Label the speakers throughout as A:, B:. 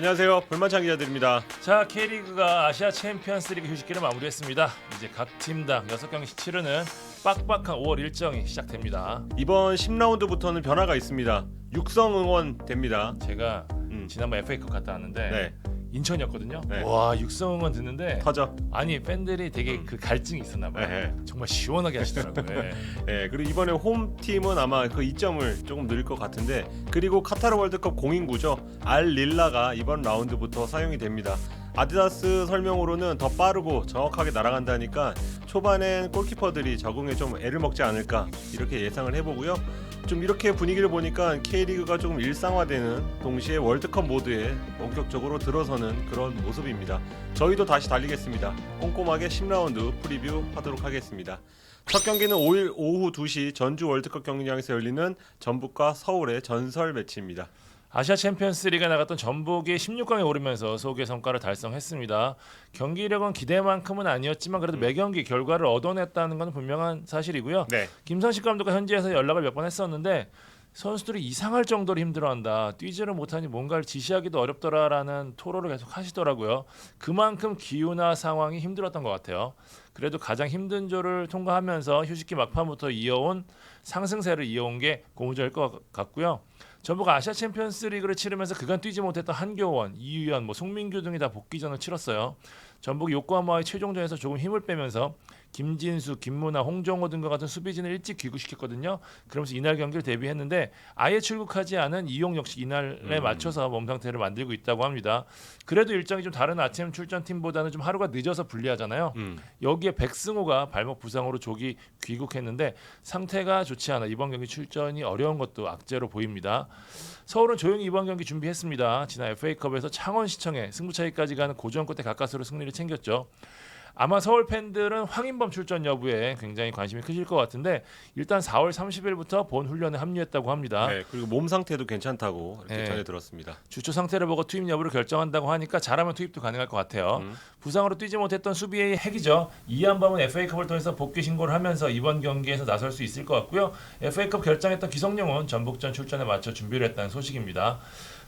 A: 안녕하세요. 불만찬 기자들입니다.
B: 자 K리그가 아시아 챔피언스리그 휴식기를 마무리했습니다. 이제 각 팀당 6경기씩 치르는 빡빡한 5월 일정이 시작됩니다.
A: 이번 10라운드부터는 변화가 있습니다. 육성 응원 됩니다.
B: 제가
A: 음.
B: 지난번 FA컵 갔다 왔는데
A: 네,
B: 인천이었거든요.
A: 네.
B: 와 육성 응원 듣는데
A: 터져.
B: 아니 팬들이 되게
A: 음.
B: 그 갈증이 있었나 봐요.
A: 네,
B: 정말 시원하게 하시더라고요. 예.
A: 네, 그리고 이번에 홈 팀은 아마 그 이점을 조금 늘릴 것 같은데 그리고 카타르 월드컵 공인구죠. 알 릴라가 이번 라운드부터 사용이 됩니다. 아디다스 설명으로는 더 빠르고 정확하게 날아간다니까 초반엔 골키퍼들이 적응에 좀 애를 먹지 않을까 이렇게 예상을 해보고요. 좀 이렇게 분위기를 보니까 K리그가 조금 일상화되는 동시에 월드컵 모드에 본격적으로 들어서는 그런 모습입니다. 저희도 다시 달리겠습니다. 꼼꼼하게 10라운드 프리뷰 하도록 하겠습니다. 첫 경기는 5일 오후 2시 전주 월드컵 경기장에서 열리는 전북과 서울의 전설 매치입니다.
B: 아시아 챔피언스 리그에 나갔던 전북이 16강에 오르면서 소개 성과를 달성했습니다. 경기력은 기대만큼은 아니었지만 그래도 매 경기 결과를 얻어냈다는 건 분명한 사실이고요.
A: 네.
B: 김선식 감독과 현지에서 연락을 몇 번 했었는데 선수들이 이상할 정도로 힘들어한다. 뛰지를 못하니 뭔가를 지시하기도 어렵더라라는 토로를 계속 하시더라고요. 그만큼 기후나 상황이 힘들었던 것 같아요. 그래도 가장 힘든 조를 통과하면서 휴식기 막판부터 이어온 상승세를 이어온 게 고무적일 것 같고요. 전북 아시아 챔피언스 리그를 치르면서 그간 뛰지 못했던 한교원, 이유연, 뭐 송민규 등이 다 복귀전을 치렀어요. 전북 요코하마의 최종전에서 조금 힘을 빼면서 김진수, 김문아, 홍정호 등과 같은 수비진을 일찍 귀국시켰거든요. 그러면서 이날 경기를 대비했는데 아예 출국하지 않은 이용 역시 이날에
A: 음.
B: 맞춰서 몸 상태를 만들고 있다고 합니다. 그래도 일정이 좀 다른 아침 출전 팀보다는 좀 하루가 늦어서 불리하잖아요.
A: 음.
B: 여기에 백승호가 발목 부상으로 조기 귀국했는데 상태가 좋지 않아 이번 경기 출전이 어려운 것도 악재로 보입니다. 서울은 조용히 이번 경기 준비했습니다. 지난 FA컵에서 창원시청에 승부차기까지 가는 고전 끝에 가까스로 승리를 챙겼죠. 아마 서울 팬들은 황인범 출전 여부에 굉장히 관심이 크실 것 같은데 일단 4월 30일부터 본 훈련에 합류했다고 합니다.
A: 네, 그리고 몸 상태도 괜찮다고 이렇게
B: 네.
A: 전해 들었습니다.
B: 주초 상태를 보고 투입 여부를 결정한다고 하니까 잘하면 투입도 가능할 것 같아요.
A: 음.
B: 부상으로 뛰지 못했던 수비의 핵이죠. 이한범은 FA컵을 통해서 복귀 신고를 하면서 이번 경기에서 나설 수 있을 것 같고요. FA컵 결정했던 기성용은 전북전 출전에 맞춰 준비를 했다는 소식입니다.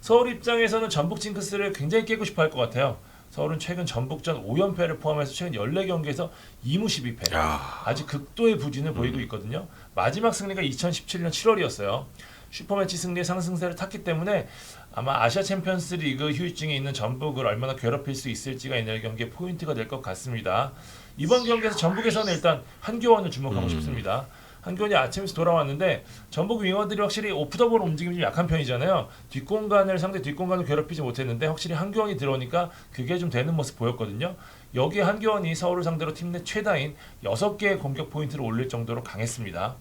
B: 서울 입장에서는 전북 징크스를 굉장히 깨고 싶어 할 것 같아요. 서울은 최근 전북전 5연패를 포함해서 최근 14경기에서 2무 12패.
A: 야,
B: 아직 극도의 부진을 보이고 있거든요. 마지막 승리가 2017년 7월이었어요. 슈퍼매치 승리의 상승세를 탔기 때문에 아마 아시아 챔피언스 리그 휴유증에 있는 전북을 얼마나 괴롭힐 수 있을지가 이날 경기의 포인트가 될 것 같습니다. 이번 경기에서 전북에서는 일단 한교원을 주목하고
A: 음.
B: 싶습니다. 한교원이 아침에서 돌아왔는데 전북 윙어들이 확실히 오프더볼 움직임이 좀 약한 편이잖아요. 뒷공간을 상대 뒷공간을 괴롭히지 못했는데 확실히 한교원이 들어오니까 그게 좀 되는 모습 보였거든요. 여기에 한교원이 서울을 상대로 팀 내 최다인 6개의 공격 포인트를 올릴 정도로 강했습니다.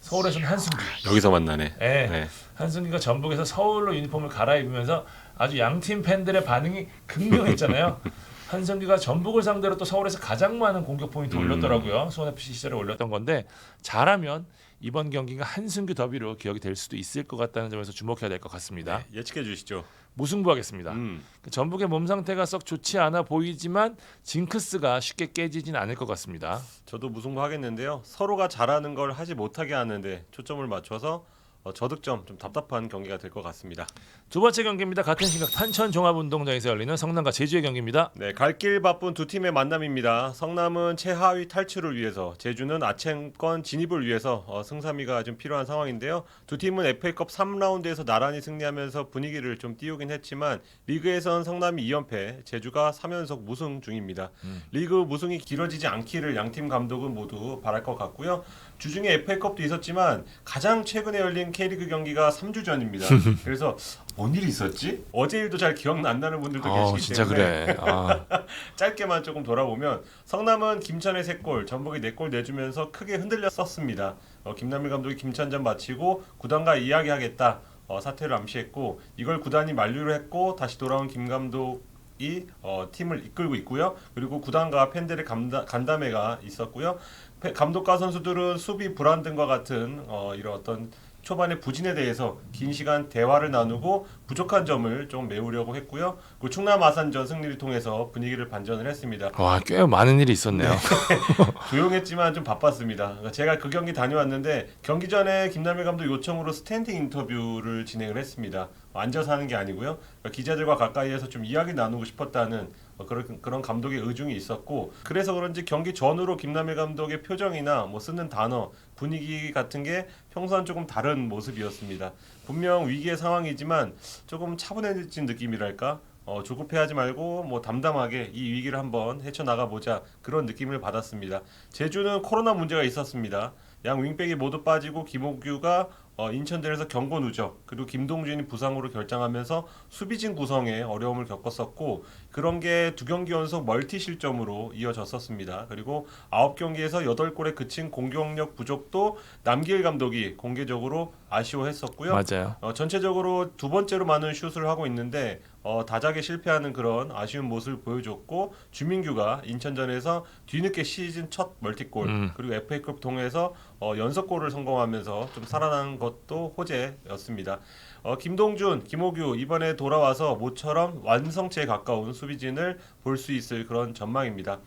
B: 서울에서는 한승규,
A: 여기서 만나네.
B: 예,
A: 네.
B: 한승규가 전북에서 서울로 유니폼을 갈아입으면서 아주 양팀 팬들의 반응이 극명했잖아요. 한승규가 전북을 상대로 또 서울에서 가장 많은 공격 포인트
A: 음.
B: 올렸더라고요. 수원 FC 시절에 올렸던 건데 잘하면 이번 경기가 한승규 더비로 기억이 될 수도 있을 것 같다는 점에서 주목해야 될 것 같습니다.
A: 네, 예측해 주시죠.
B: 무승부하겠습니다.
A: 음.
B: 그 전북의 몸 상태가 썩 좋지 않아 보이지만 징크스가 쉽게 깨지진 않을 것 같습니다.
A: 저도 무승부 하겠는데요. 서로가 잘하는 걸 하지 못하게 하는데 초점을 맞춰서 어, 저득점 좀 답답한 경기가 될 것 같습니다.
B: 두 번째 경기입니다. 같은 시각 탄천 종합운동장에서 열리는 성남과 제주의 경기입니다.
A: 네, 갈 길 바쁜 두 팀의 만남입니다. 성남은 최하위 탈출을 위해서, 제주는 아챔권 진입을 위해서 어, 승삼위가 좀 필요한 상황인데요. 두 팀은 FA컵 3라운드에서 나란히 승리하면서 분위기를 좀 띄우긴 했지만 리그에선 성남이 2연패, 제주가 3연속 무승 중입니다.
B: 음.
A: 리그 무승이 길어지지 않기를 양팀 감독은 모두 바랄 것 같고요. 주중에 FA컵도 있었지만 가장 최근에 열린 K리그 경기가 3주 전입니다. 그래서 뭔 일이 있었지? 어제 일도 잘 기억 안 나는 분들도
B: 어,
A: 계시기
B: 진짜
A: 때문에
B: 그래. 아,
A: 짧게만 조금 돌아보면 성남은 김천의 3골, 전북이 4골 내주면서 크게 흔들렸었습니다. 어, 김남일 감독이 김천전 마치고 구단과 이야기하겠다 어, 사퇴를 암시했고 이걸 구단이 만류를 했고 다시 돌아온 김 감독 이 어, 팀을 이끌고 있고요. 그리고 구단과 팬들의 감다, 간담회가 있었고요. 패- 감독과 선수들은 수비 불안 등과 같은 어, 이런 어떤 초반의 부진에 대해서 긴 시간 대화를 나누고 부족한 점을 좀 메우려고 했고요. 그 충남 아산전 승리를 통해서 분위기를 반전을 했습니다.
B: 와, 꽤 많은 일이 있었네요.
A: 조용했지만 좀 바빴습니다. 그러니까 제가 그 경기 다녀왔는데 경기 전에 김남일 감독 요청으로 스탠딩 인터뷰를 진행을 했습니다. 앉아서 하는 게 아니고요. 그러니까 기자들과 가까이에서 좀 이야기 나누고 싶었다는 어, 그런 그런 감독의 의중이 있었고 그래서 그런지 경기 전후로 김남일 감독의 표정이나 뭐 쓰는 단어 분위기 같은 게 평소와는 조금 다른 모습이었습니다. 분명 위기의 상황이지만 조금 차분해진 느낌이랄까. 어, 조급해하지 말고 뭐 담담하게 이 위기를 한번 헤쳐나가 보자 그런 느낌을 받았습니다. 제주는 코로나 문제가 있었습니다. 양 윙백이 모두 빠지고 김호규가 어, 인천대에서 경고 누적 그리고 김동준이 부상으로 결장하면서 수비진 구성에 어려움을 겪었었고 그런 게 두 경기 연속 멀티 실점으로 이어졌었습니다. 그리고 아홉 경기에서 여덟 골에 그친 공격력 부족도 남길 감독이 공개적으로 아쉬워했었고요.
B: 맞아요.
A: 어, 전체적으로 두 번째로 많은 슛을 하고 있는데 어, 다작에 실패하는 그런 아쉬운 모습을 보여줬고 주민규가 인천전에서 뒤늦게 시즌 첫 멀티골
B: 음.
A: 그리고 FA컵 통해서 어, 연속골을 성공하면서 좀 살아난 것도 호재였습니다. 어, 김동준, 김호규 이번에 돌아와서 모처럼 완성체에 가까운 수비진을 볼 수 있을 그런 전망입니다.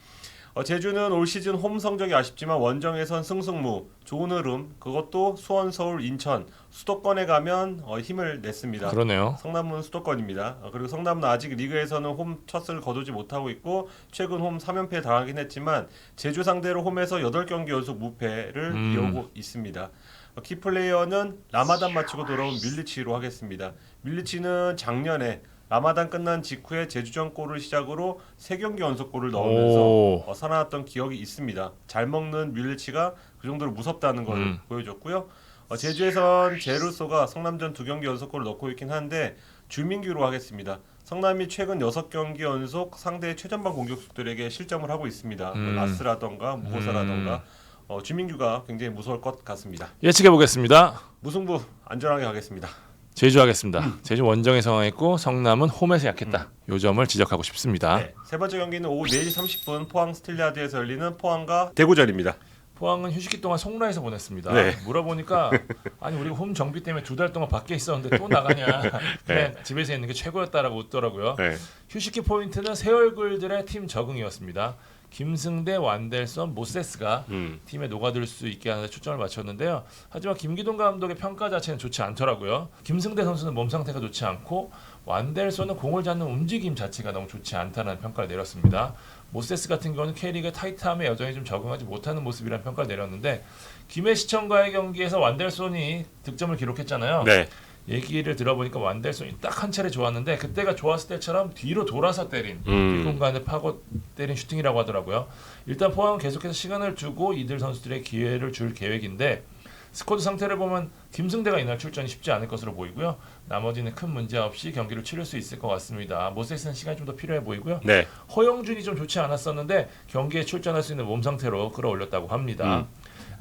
A: 어, 제주는 올 시즌 홈 성적이 아쉽지만 원정에선 승승무 좋은 흐름 그것도 수원, 서울, 인천 수도권에 가면 어, 힘을 냈습니다.
B: 그러네요.
A: 성남은 수도권입니다. 어, 그리고 성남은 아직 리그에서는 홈 첫을 거두지 못하고 있고 최근 홈 3연패에 당하긴 했지만 제주 상대로 홈에서 8경기 연속 무패를
B: 음.
A: 이어오고 있습니다. 어, 키플레이어는 라마단 마치고 돌아온 밀리치로 하겠습니다. 밀리치는 작년에 라마단 끝난 직후에 제주전 골을 시작으로 3경기 연속 골을 넣으면서
B: 오.
A: 어, 살아났던 기억이 있습니다. 잘 먹는 밀리치가 그 정도로 무섭다는 걸
B: 음.
A: 보여줬고요. 어, 제주에선 제루소가 성남전 두 경기 연속 골을 넣고 있긴 한데 주민규로 하겠습니다. 성남이 최근 6경기 연속 상대 최전방 공격수들에게 실점을 하고 있습니다. 뭐
B: 음.
A: 라스라던가 무고사라던가 어, 주민규가 굉장히 무서울 것 같습니다.
B: 예측해 보겠습니다.
A: 무승부 안전하게 가겠습니다.
B: 제주 하겠습니다. 제주 원정에 상황했고 성남은 홈에서 약했다. 요 점을 지적하고 싶습니다.
A: 네, 세 번째 경기는 오후 4시 30분 포항 스틸리아드에서 열리는 포항과 대구전입니다.
B: 포항은 휴식기 동안 송라에서 보냈습니다.
A: 네.
B: 물어보니까 아니 우리가 홈 정비 때문에 두 달 동안 밖에 있었는데 또 나가냐? 그냥 집에서 있는 게 최고였다라고 웃더라고요.
A: 네.
B: 휴식기 포인트는 새 얼굴들의 팀 적응이었습니다. 김승대, 완델선, 모세스가
A: 음.
B: 팀에 녹아들 수 있게 하는 데 초점을 맞췄는데요. 하지만 김기동 감독의 평가 자체는 좋지 않더라고요. 김승대 선수는 몸 상태가 좋지 않고 완델선은 공을 잡는 움직임 자체가 너무 좋지 않다는 평가를 내렸습니다. 모세스 같은 경우는 K리그 타이트함에 여전히 좀 적응하지 못하는 모습이라는 평가를 내렸는데 김해 시청과의 경기에서 완델손이 득점을 기록했잖아요.
A: 네.
B: 얘기를 들어보니까 완델손이 딱 한 차례 좋았는데 그때가 좋았을 때처럼 뒤로 돌아서 때린
A: 음.
B: 이 공간을 파고 때린 슈팅이라고 하더라고요. 일단 포항은 계속해서 시간을 주고 이들 선수들의 기회를 줄 계획인데 스쿼드 상태를 보면 김승대가 이날 출전이 쉽지 않을 것으로 보이고요. 나머지는 큰 문제 없이 경기를 치를 수 있을 것 같습니다. 모세스는 시간이 좀 더 필요해 보이고요.
A: 네.
B: 허영준이 좀 좋지 않았었는데 경기에 출전할 수 있는 몸 상태로 끌어올렸다고 합니다.
A: 음.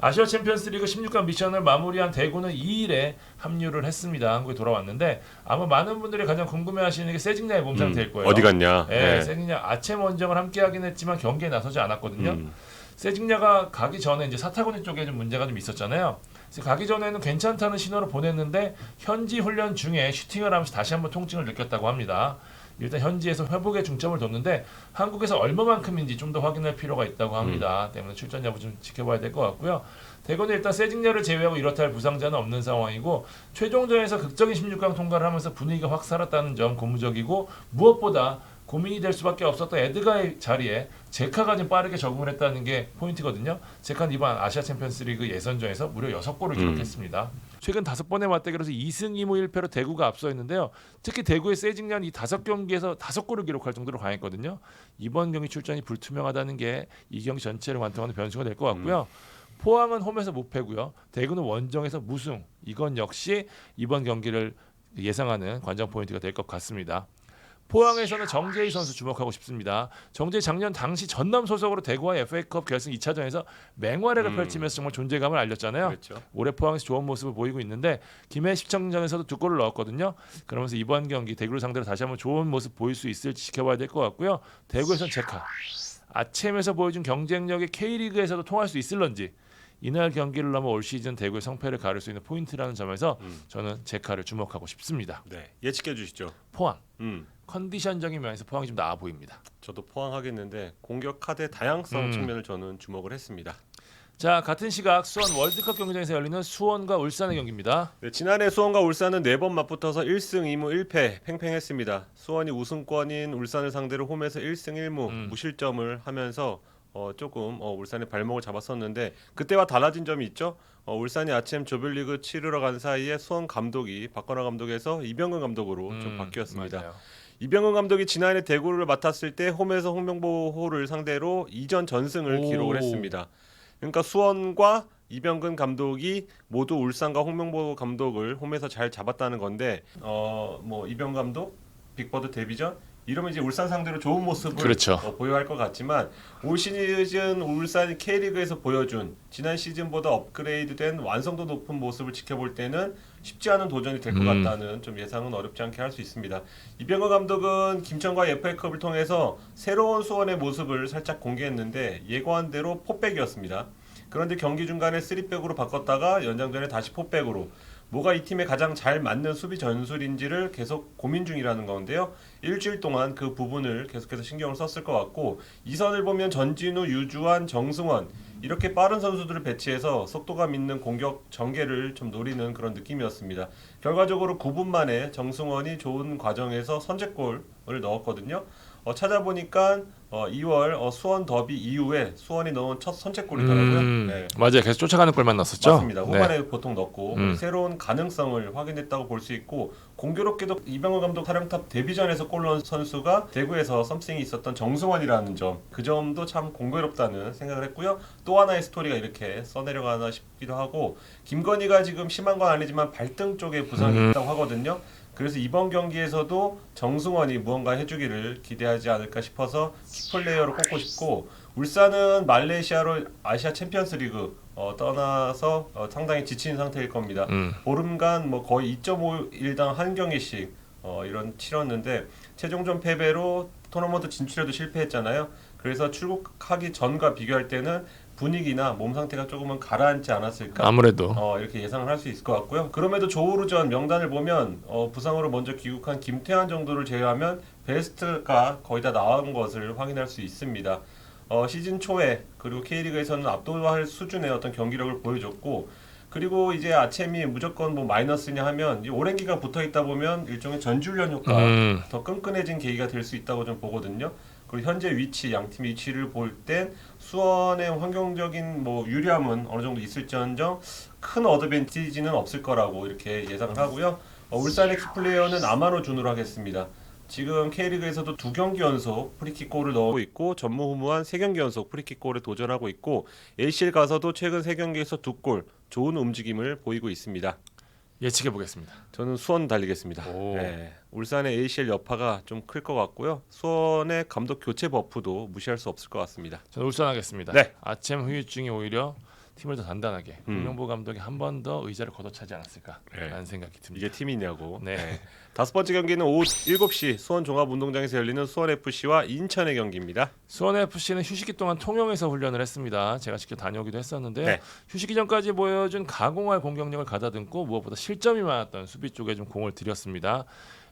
B: 아시아 챔피언스리그 16강 미션을 마무리한 대구는 2일에 합류를 했습니다. 한국에 돌아왔는데 아마 많은 분들이 가장 궁금해하시는 게 세징야의 몸 상태일 거예요.
A: 음. 어디 갔냐?
B: 예, 세징야 아침 원정을 함께 하긴 했지만 경기에 나서지 않았거든요.
A: 음.
B: 세징야가 가기 전에 이제 사타구니 쪽에 좀 문제가 좀 있었잖아요. 가기 전에는 괜찮다는 신호를 보냈는데 현지 훈련 중에 슈팅을 하면서 다시 한번 통증을 느꼈다고 합니다. 일단 현지에서 회복에 중점을 뒀는데 한국에서 얼마만큼인지 좀 더 확인할 필요가 있다고 합니다. 때문에 출전 여부 좀 지켜봐야 될 것 같고요. 대구는 일단 세징야를 제외하고 이렇다 할 부상자는 없는 상황이고 최종전에서 극적인 16강 통과를 하면서 분위기가 확 살았다는 점 고무적이고 무엇보다 고민이 될 수밖에 없었던 에드가의 자리에 제카가 좀 빠르게 적응을 했다는 게 포인트거든요. 제카는 이번 아시아 챔피언스리그 예선전에서 무려 6골을
A: 음.
B: 기록했습니다. 최근 다섯 번의 맞대결에서 2승 2무 1패로 대구가 앞서 있는데요. 특히 대구의 세징야는 이 다섯 경기에서 다섯 골을 기록할 정도로 강했거든요. 이번 경기 출전이 불투명하다는 게 이 경기 전체를 완성하는 변수가 될 것 같고요. 포항은 홈에서 무패고요. 대구는 원정에서 무승. 이건 역시 이번 경기를 예상하는 관전 포인트가 될 것 같습니다. 포항에서는 정재희 선수 주목하고 싶습니다. 정재희 작년 당시 전남 소속으로 대구와 FA컵 결승 2차전에서 맹활약을
A: 음.
B: 펼치면서 정말 존재감을 알렸잖아요.
A: 그렇죠.
B: 올해 포항에서 좋은 모습을 보이고 있는데 김해 시청전에서도 두 골을 넣었거든요. 그러면서 이번 경기 대구를 상대로 다시 한번 좋은 모습 보일 수 있을지 지켜봐야 될 것 같고요. 대구에선 제카 아챔에서 보여준 경쟁력이 K리그에서도 통할 수 있을런지 이날 경기를 넘어 올 시즌 대구의 성패를 가를 수 있는 포인트라는 점에서
A: 음.
B: 저는 제카를 주목하고 싶습니다.
A: 네. 예측해 주시죠.
B: 포항
A: 음.
B: 컨디션적인 면에서 포항이 좀 나아 보입니다.
A: 저도 포항하겠는데 공격 카드의 다양성
B: 음.
A: 측면을 저는 주목을 했습니다.
B: 자 같은 시각 수원 월드컵 경기장에서 열리는 수원과 울산의 경기입니다.
A: 네, 지난해 수원과 울산은 네 번 맞붙어서 1승 2무 1패 팽팽했습니다. 수원이 우승권인 울산을 상대로 홈에서 1승 1무
B: 음.
A: 무실점을 하면서 어, 조금 어, 울산의 발목을 잡았었는데 그때와 달라진 점이 있죠. 어, 울산이 아침 조별리그 치르러 간 사이에 수원 감독이 박건화 감독에서 이병근 감독으로 좀
B: 음,
A: 바뀌었습니다.
B: 맞아요.
A: 이병헌 감독이 지난해 대구를 맡았을 때 홈에서 홍명보호를 상대로 이전 전승을
B: 오.
A: 기록을 했습니다. 그러니까 수원과 이병근 감독이 모두 울산과 홍명보 감독을 홈에서 잘 잡았다는 건데 어뭐 이병 감독 빅버드 데뷔전 이러면 이제 울산 상대로 좋은 모습을
B: 그렇죠.
A: 어, 보여할 것 같지만 올 시즌 울산이 K리그에서 보여준 지난 시즌보다 업그레이드된 완성도 높은 모습을 지켜볼 때는 쉽지 않은 도전이 될 것
B: 음.
A: 같다는 좀 예상은 어렵지 않게 할 수 있습니다. 이병헌 감독은 김천과 FA컵을 통해서 새로운 수원의 모습을 살짝 공개했는데 예고한 대로 포백이었습니다. 그런데 경기 중간에 3백으로 바꿨다가 연장전에 다시 포백으로 뭐가 이 팀에 가장 잘 맞는 수비 전술인지를 계속 고민 중이라는 건데요. 일주일 동안 그 부분을 계속해서 신경을 썼을 것 같고 이 선을 보면 전진우, 유주환, 정승원 이렇게 빠른 선수들을 배치해서 속도감 있는 공격 전개를 좀 노리는 그런 느낌이었습니다. 결과적으로 9분 만에 정승원이 좋은 과정에서 선제골을 넣었거든요. 어, 찾아보니까 어, 2월 어, 수원 더비 이후에 수원이 넣은 첫 선제골이더라고요.
B: 음,
A: 네.
B: 맞아요. 계속 쫓아가는 골만 넣었었죠.
A: 맞습니다.
B: 네.
A: 후반에 보통 넣고
B: 음.
A: 새로운 가능성을 확인했다고 볼 수 있고 공교롭게도 이병헌 감독 사령탑 데뷔전에서 골 넣은 선수가 대구에서 썸씽이 있었던 정승원이라는 점 그 점도 참 공교롭다는 생각을 했고요. 또 하나의 스토리가 이렇게 써내려가나 싶기도 하고 김건희가 지금 심한 건 아니지만 발등 쪽에 부상이
B: 음.
A: 있다고 하거든요. 그래서 이번 경기에서도 정승원이 무언가 해주기를 기대하지 않을까 싶어서 키플레이어로 꼽고 싶고 울산은 말레이시아로 아시아 챔피언스리그 어, 떠나서 어, 상당히 지친 상태일 겁니다.
B: 음.
A: 보름간 뭐 거의 2.5일당 한 경기씩 어, 이런 치렀는데 최종전 패배로 토너먼트 진출에도 실패했잖아요. 그래서 출국하기 전과 비교할 때는 분위기나 몸 상태가 조금은 가라앉지 않았을까
B: 아무래도
A: 어, 이렇게 예상을 할 수 있을 것 같고요. 그럼에도 조우루전 명단을 보면 어, 부상으로 먼저 귀국한 김태환 정도를 제외하면 베스트가 거의 다 나온 것을 확인할 수 있습니다. 어, 시즌 초에 그리고 K리그에서는 압도할 수준의 어떤 경기력을 보여줬고 그리고 이제 아챔이 무조건 뭐 마이너스냐 하면 이 오랜기가 붙어 있다 보면 일종의 전주련 효과
B: 음,
A: 더 끈끈해진 계기가 될 수 있다고 좀 보거든요. 그리고 현재 위치 양팀 위치를 볼 땐 수원의 환경적인 뭐 유리함은 어느 정도 있을지언정 큰 어드밴티지는 없을 거라고 이렇게 예상을 하고요. 어, 울산의 키플레이어는 아마노 준으로 하겠습니다. 지금 K리그에서도 두 경기 연속 프리킥 골을 넣고 있고 전무후무한 세 경기 연속 프리킥 골에 도전하고 있고 ACL 가서도 최근 세 경기에서 두 골 좋은 움직임을 보이고 있습니다.
B: 예측해 보겠습니다.
A: 저는 수원 달리겠습니다.
B: 오.
A: 네. 울산의 ACL 여파가 좀 클 것 같고요. 수원의 감독 교체 버프도 무시할 수 없을 것 같습니다.
B: 저는 울산하겠습니다.
A: 네.
B: 아침 후유증이 오히려 팀을 더 단단하게
A: 음.
B: 홍명보 감독이 한 번 더 의자를 걷어차지 않았을까라는
A: 네.
B: 생각이 듭니다.
A: 이게 팀이냐고.
B: 네.
A: 다섯 번째 경기는 오후 7시 수원 종합운동장에서 열리는 수원 FC와 인천의 경기입니다.
B: 수원 FC는 휴식기 동안 통영에서 훈련을 했습니다. 제가 직접 다녀오기도 했었는데
A: 네.
B: 휴식기 전까지 보여준 가공할 공격력을 가다듬고 무엇보다 실점이 많았던 수비 쪽에 좀 공을 들였습니다.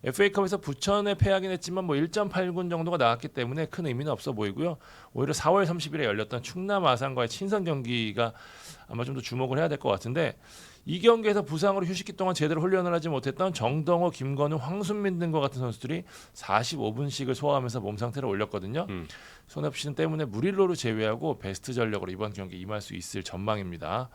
B: FA컵에서 부천에 패하긴 했지만 뭐 1.8군 정도가 나왔기 때문에 큰 의미는 없어 보이고요. 오히려 4월 30일에 열렸던 충남 아산과의 친선 경기가 아마 좀 더 주목을 해야 될 것 같은데 이 경기에서 부상으로 휴식기 동안 제대로 훈련을 하지 못했던 정동호, 김건우, 황순민 등과 같은 선수들이 45분씩을 소화하면서 몸 상태를 올렸거든요.
A: 음.
B: 손해피신 때문에 무릴로를 제외하고 베스트 전력으로 이번 경기 임할 수 있을 전망입니다.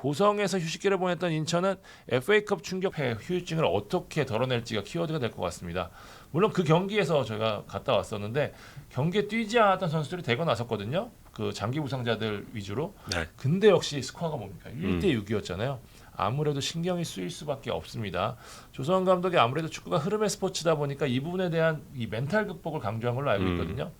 B: 고성에서 휴식기를 보냈던 인천은 FA컵 충격패 휴유증을 어떻게 덜어낼지가 키워드가 될 것 같습니다. 물론 그 경기에서 제가 갔다 왔었는데 경기에 뛰지 않았던 선수들이 대거 나섰거든요. 그 장기 부상자들 위주로.
A: 네.
B: 근데 역시 스코어가 뭡니까?
A: 음.
B: 1대 6이었잖아요. 아무래도 신경이 쓰일 수밖에 없습니다. 조성환 감독이 아무래도 축구가 흐름의 스포츠다 보니까 이 부분에 대한 이 멘탈 극복을 강조한 걸로 알고
A: 음.
B: 있거든요.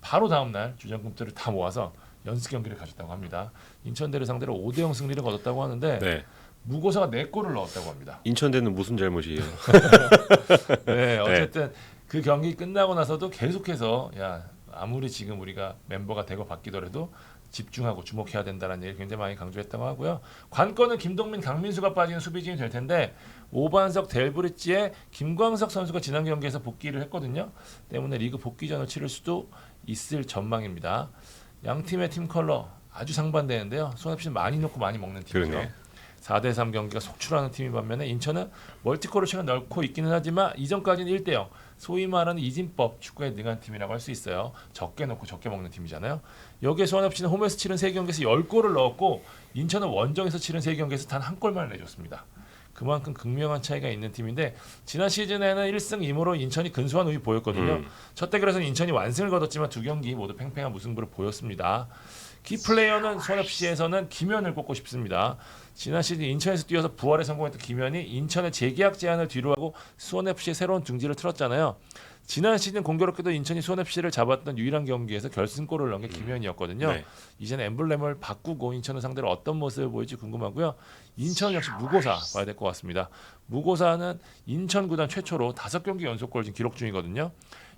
B: 바로 다음 날 주전금들을 다 모아서 연습 경기를 가졌다고 합니다. 인천대를 상대로 5대 0 승리를 거뒀다고 하는데
A: 네.
B: 무고사가 4골을 넣었다고 합니다.
A: 인천대는 무슨 잘못이에요?
B: 네, 어쨌든 그 경기 끝나고 나서도 계속해서 야 아무리 지금 우리가 멤버가 되고 바뀌더라도 집중하고 주목해야 된다는 얘기를 굉장히 많이 강조했다고 하고요. 관건은 김동민, 강민수가 빠지는 수비진이 될 텐데 오반석, 델브리지에 김광석 선수가 지난 경기에서 복귀를 했거든요. 때문에 리그 복귀전을 치를 수도 있을 전망입니다. 양 팀의 팀 컬러 아주 상반되는데요. FC는 많이 넣고 많이 먹는.
A: 그러네.
B: 4대 3 경기가 속출하는 팀이 반면에 인천은 멀티골을 최근 넣고 있기는 하지만 이전까지는 1대 0. 소위 말하는 이진법 축구에 능한 팀이라고 할 수 있어요. 적게 넣고 적게 먹는 팀이잖아요. 여기에 FC는 홈에서 치른 3경기에서 10골을 넣었고 인천은 원정에서 치른 3경기에서 단 한 골만 내줬습니다. 그만큼 극명한 차이가 있는 팀인데 지난 시즌에는 1승 2무로 인천이 근소한 우위 보였거든요.
A: 음.
B: 첫 대결에서는 인천이 완승을 거뒀지만 두 경기 모두 팽팽한 무승부를 보였습니다. 키 플레이어는 수원 FC에서는 김현을 꼽고 싶습니다. 지난 시즌 인천에서 뛰어서 부활에 성공했던 김현이 인천의 재계약 제안을 뒤로하고 수원 FC의 새로운 둥지를 틀었잖아요. 지난 시즌 공교롭게도 인천이 수원 FC를 잡았던 유일한 경기에서 결승골을 넣은 게 김현이었거든요.
A: 네.
B: 이제는 엠블렘을 바꾸고 인천을 상대로 어떤 모습을 보일지 궁금하고요. 인천 역시 무고사 봐야 될 것 같습니다. 무고사는 인천 구단 최초로 다섯 경기 연속골 지금 기록 중이거든요.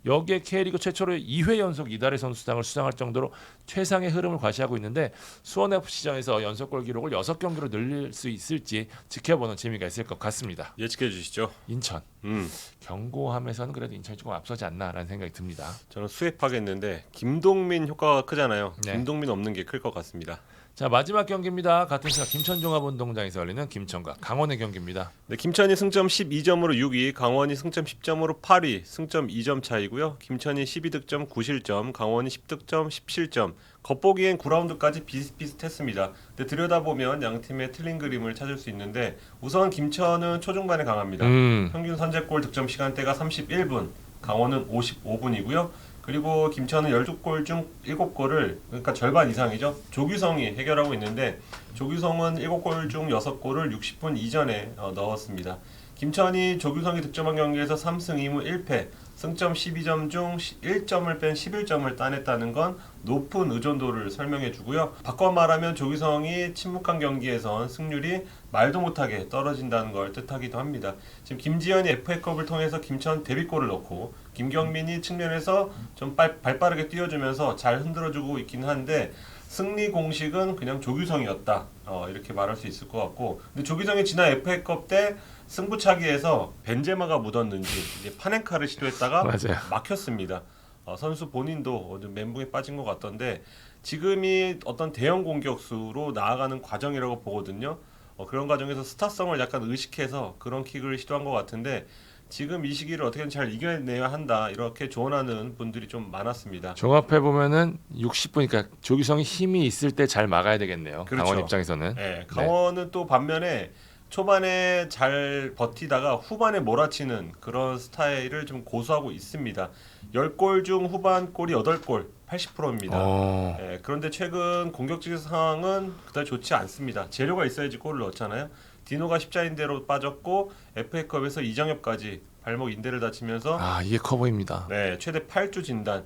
B: 여기에 K리그 최초로 2회 연속 이달의 선수상을 수상할 정도로 최상의 흐름을 과시하고 있는데 수원 FC전에서 연속골 기록을 6경기로 늘릴 수 있을지 지켜보는 재미가 있을 것 같습니다.
A: 예측해 주시죠.
B: 인천
A: 음,
B: 경고함에서는 그래도 인천이 조금 앞서지 않나라는 생각이 듭니다.
A: 저는 수입하겠는데 김동민 효과가 크잖아요.
B: 네.
A: 김동민 없는 게 클 것 같습니다.
B: 자 마지막 경기입니다. 같은 시각 김천종합운동장에서 열리는 김천과 강원의 경기입니다.
A: 네, 김천이 승점 12점으로 6위, 강원이 승점 10점으로 8위, 승점 2점 차이고요. 김천이 12득점 9실점, 강원이 10득점 10실점. 겉보기엔 9라운드까지 비슷비슷했습니다. 근데 들여다보면 양 팀의 틀린 그림을 찾을 수 있는데 우선 김천은 초중반에 강합니다.
B: 음.
A: 평균 선제골 득점 시간대가 31분, 강원은 55분이고요. 그리고 김천은 12골 중 7골을 그러니까 절반 이상이죠. 조규성이 해결하고 있는데 조규성은 7골 중 6골을 60분 이전에 어, 넣었습니다. 김천이 조규성이 득점한 경기에서 3승 2무 1패, 승점 12점 중 1점을 뺀 11점을 따냈다는 건 높은 의존도를 설명해 주고요. 바꿔 말하면 조규성이 침묵한 경기에선 승률이 말도 못하게 떨어진다는 걸 뜻하기도 합니다. 지금 김지현이 FA컵을 통해서 김천 데뷔골을 넣고 김경민이 측면에서 좀 발, 발빠르게 뛰어주면서 잘 흔들어주고 있긴 한데 승리 공식은 그냥 조규성이었다 어, 이렇게 말할 수 있을 것 같고 근데 조규성이 지난 FA컵 때 승부차기에서 벤제마가 묻었는지 이제 파넨카를 시도했다가. 막혔습니다. 어, 선수 본인도 좀 멘붕에 빠진 것 같던데 지금이 어떤 대형 공격수로 나아가는 과정이라고 보거든요. 어, 그런 과정에서 스타성을 약간 의식해서 그런 킥을 시도한 것 같은데 지금 이 시기를 어떻게든 잘 이겨내야 한다 이렇게 조언하는 분들이 좀 많았습니다.
B: 종합해 보면은 60분이니까 조규성이 힘이 있을 때 잘 막아야 되겠네요.
A: 그렇죠.
B: 강원 입장에서는.
A: 네, 강원은 또 반면에 초반에 잘 버티다가 후반에 몰아치는 그런 스타일을 좀 고수하고 있습니다. 10골 중 후반 골이 8골, 80%입니다.
B: 어.
A: 예, 그런데 최근 공격적 상황은 그다지 좋지 않습니다. 재료가 있어야지 골을 넣잖아요. 디노가 십자인대로 빠졌고 FA컵에서 이정엽까지 발목 인대를 다치면서
B: 아 이게 커 보입니다.
A: 네, 최대 8주 진단.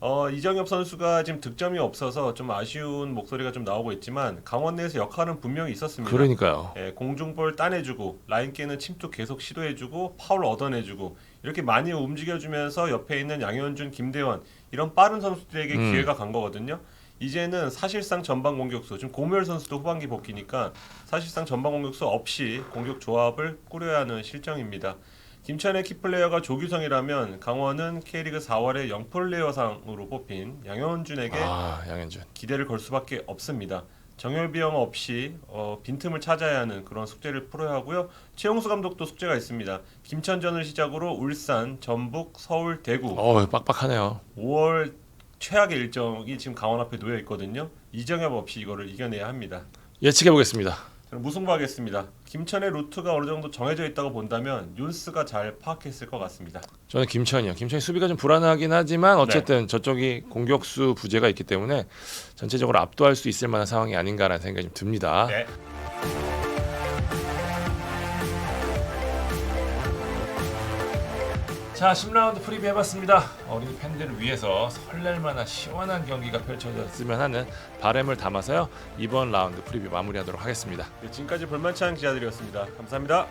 A: 어, 이정엽 선수가 지금 득점이 없어서 좀 아쉬운 목소리가 좀 나오고 있지만 강원 내에서 역할은 분명히 있었습니다.
B: 그러니까요.
A: 예, 공중볼 따내주고 라인 깨는 침투 계속 시도해주고 파울 얻어내주고 이렇게 많이 움직여주면서 옆에 있는 양현준, 김대원 이런 빠른 선수들에게
B: 음.
A: 기회가 간 거거든요. 이제는 사실상 전방 공격수 지금 고멸 선수도 후반기 복귀니까 사실상 전방 공격수 없이 공격 조합을 꾸려야 하는 실정입니다. 김천의 키플레이어가 조규성이라면 강원은 K리그 4월에 영플레이어상으로 뽑힌 양현준에게
B: 아 양현준.
A: 기대를 걸 수밖에 없습니다. 정열비 영 없이 어, 빈틈을 찾아야 하는 그런 숙제를 풀어야 하고요. 최용수 감독도 숙제가 있습니다. 김천전을 시작으로 울산, 전북, 서울, 대구
B: 어 빡빡하네요.
A: 5월 최악의 일정이 지금 강원 앞에 놓여 있거든요. 이정엽 없이 이거를 이겨내야 합니다.
B: 예측해 보겠습니다.
A: 저는 무승부하겠습니다. 김천의 루트가 어느 정도 정해져 있다고 본다면 윤스가 잘 파악했을 것 같습니다.
B: 저는 김천이요. 김천이 수비가 좀 불안하긴 하지만 어쨌든 저쪽이 공격수 부재가 있기 때문에 전체적으로 압도할 수 있을 만한 상황이 아닌가라는 생각이 좀 듭니다.
A: 네.
B: 자, 10라운드 프리뷰 해봤습니다. 어린이 팬들을 위해서 설렐 만한 시원한 경기가 펼쳐졌으면 하는 바람을 담아서요. 이번 라운드 프리뷰 마무리하도록 하겠습니다.
A: 네, 지금까지 볼만치 기자들이었습니다. 감사합니다.